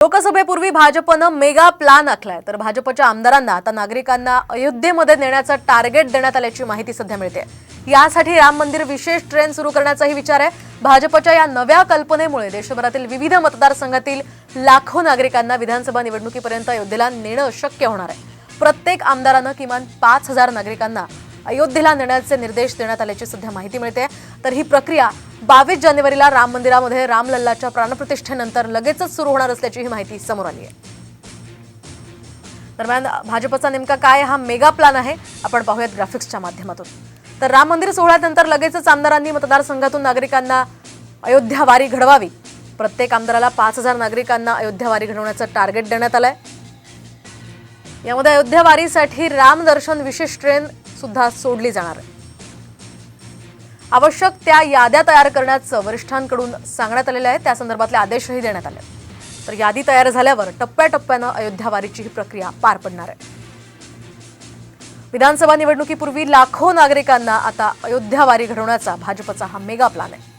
लोकसभेपूर्वी भाजपनं mega plan आखलाय. तर भाजपच्या आमदारांना आता नागरिकांना अयोध्येमध्ये नेण्याचं टार्गेट देण्यात आल्याची माहिती सध्या मिळते यासाठी राम मंदिर विशेष ट्रेन सुरू करण्याचाही विचार आहे. भाजपच्या या नव्या कल्पनेमुळे देशभरातील विविध मतदारसंघातील लाखो नागरिकांना विधानसभा निवडणुकीपर्यंत अयोध्येला नेणं शक्य होणार आहे. प्रत्येक आमदारानं किमान पाच हजार नागरिकांना अयोध्येला नेण्याचे निर्देश देण्यात आल्याची सध्या माहिती मिळते तर ही प्रक्रिया बावीस जानेवारीला राम मंदिरामध्ये रामलल्लाच्या प्राणप्रतिष्ठेनंतर लगेचच सुरू होणार असल्याची ही माहिती समोर आली आहे. दरम्यान भाजपचा नेमका काय हा मेगा प्लॅन आहे आपण पाहूयात ग्राफिक्सच्या माध्यमातून. तर राम मंदिर सोहळ्यानंतर लगेचच आमदारांनी मतदारसंघातून नागरिकांना अयोध्या वारी घडवावी. प्रत्येक आमदाराला पाच हजार नागरिकांना अयोध्या वारी घडवण्याचं टार्गेट देण्यात आलंय. यामध्ये अयोध्या वारीसाठी राम दर्शन विशेष ट्रेन सुद्धा सोडली जाणार आहे. आवश्यक त्या याद्या तयार करण्याचं वरिष्ठांकडून सांगण्यात आलेलं आहे. त्या संदर्भातले आदेशही देण्यात आले. तर यादी तयार झाल्यावर टप्प्याटप्प्यानं अयोध्या वारीची ही प्रक्रिया पार पडणार आहे. विधानसभा निवडणुकीपूर्वी लाखो नागरिकांना आता अयोध्या वारी घडवण्याचा भाजपचा हा मेगा प्लान आहे.